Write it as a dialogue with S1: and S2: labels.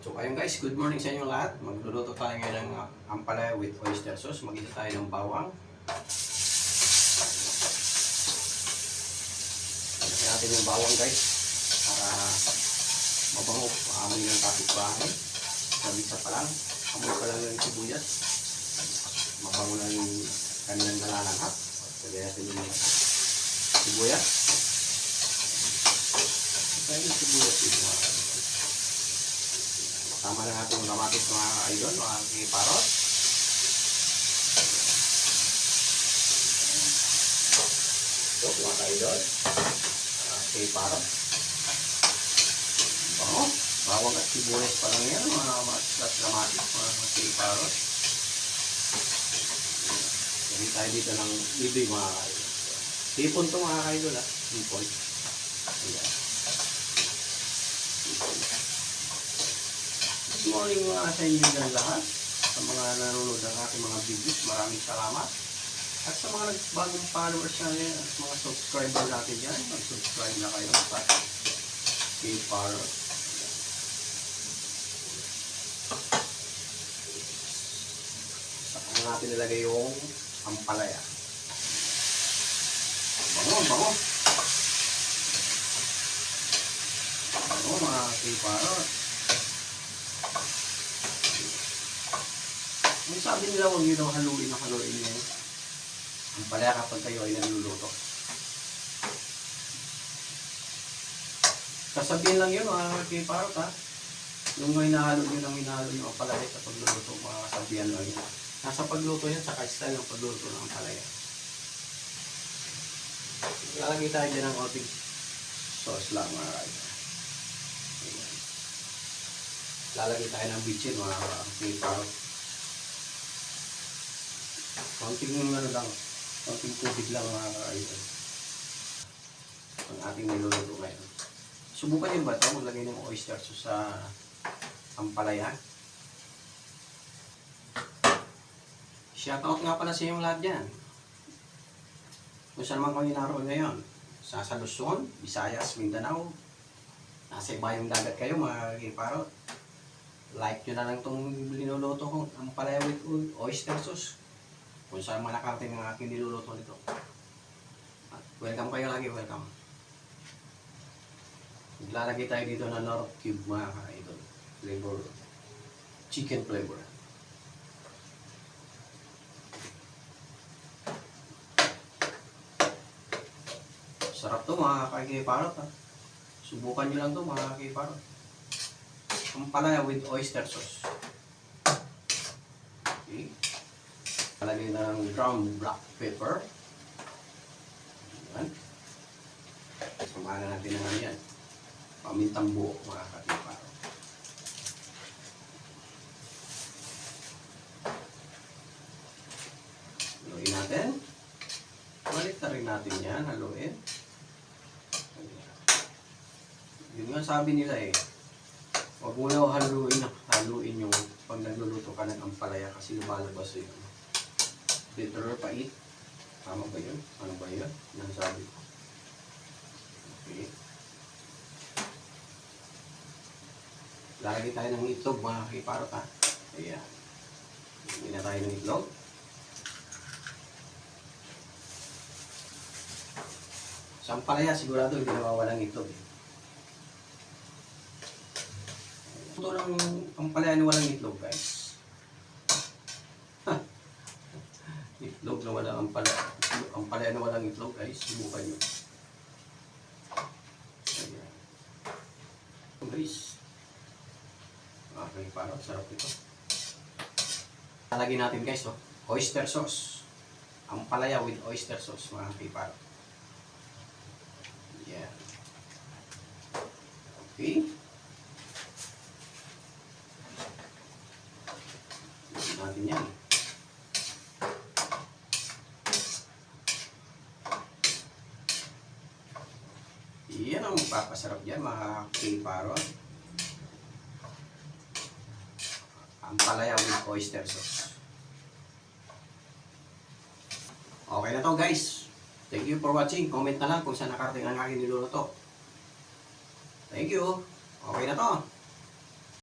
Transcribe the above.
S1: So ayun guys, good morning sa inyo lahat. Magluluto tayo ngayon ng uh, ampalaya with oyster sauce. Magisa tayo ng bawang. Lagyan natin yung bawang guys. Para mabango. Amoy ng kapitbahay. Sabisa pa lang. Amoy pa lang ng sibuyas. Mabango na yung kanilang nalalangap. Lagyan natin yung mga sibuyas. Lagyan yung sibuyas dito. Tama na natin yung kamatis mga idol, mga kiparot. Ito, mga idol. Mga kiparot. Bango. Bawang at sibuyas pa lang yan, mga at kamatis, mga kiparot. Lagi tayo dito ng libre mga idol. Tipon to mga idol ah. Tipon. Ayan. Tipon. Morning mga sa inyo dyan lahat. Sa mga nanonood ng aking mga videos, maraming salamat. At sa mga bagong followers natin at mga subscriber natin dyan, mag-subscribe na kayo sa K-Parrot. Saka natin nilagay yung ampalaya. Bango, bango. Bango mga K-Parrot. Ang sabi nila huwag nyo daw haluin na haluin yan. Ang palaya kapag kayo ay nagluluto. Sasabihin lang yun mga kiparot ha. Yung may nahalo nyo nang hinahalo nyo ang palaya sa pagluluto, mga kasabihan lang yun. Nasa pagluto yan, sa style ng pagluto ng palaya. Lalagay tayo dyan ng konting sauce lang mga kaibigan. Lalagay tayo ng bitchin mga kiparot. Konting ano lang, konting tubig lang mga kaibigan. Ang ating niluluto ngayon. Subukan nyo ba ito? Maglagay ng oyster sauce sa ampalaya. Shoutout nga pala sa inyong lahat dyan. Kung saan man kayo naroon ngayon. Sa, sa Luzon, Visayas, Mindanao. Nasa ibayong dagat kayo mga kiparot. Like nyo na lang itong linuluto ko. Ampalaya with oyster sauce kung saan man nakarating ang aking niluluto nito. At welcome kayo lagi, welcome. Naglalagay tayo dito ng North Cube mga ka-idol. Flavor, chicken flavor. Sarap to mga kakiparot ha. Subukan nyo lang to mga kakiparot. Ang palaya with oyster sauce. Okay. Palagay ng ground black pepper. Ayan. Samahan na natin ng ano yan. Pamintang buo mga katiparo. Haluin natin. Balik na rin natin yan. Haluin. Yun nga sabi nila eh. Huwag mo na haluin, haluin yung pag nagluluto ka ng ampalaya kasi lumalabas yun bitter pait. Tama ba yun? Ano ba yun? Yan sabi ko. Okay. Lalagay tayo ng itlog mga kiparot ha. Ayan. Hindi na tayo ng itlog. Sa ampalaya sigurado hindi nawawalang itlog. Eh. Ito ng ampalaya na walang itlog guys. Itlog na walang ampala, ampalaya na walang itlog guys, subukan nyo. Ayan. Guys. Okay, parang sarap ito. Lalagyan natin guys, oh, oyster sauce. Ampalaya with oyster sauce, mga kiparo. Yeah. Okay. Natin yan. Yan ang magpapasarap dyan, mga kiparot. Ang palaya with oyster sauce. Okay na to guys. Thank you for watching. Comment na lang kung saan nakarating ang aking niluluto. Thank you. Okay na to.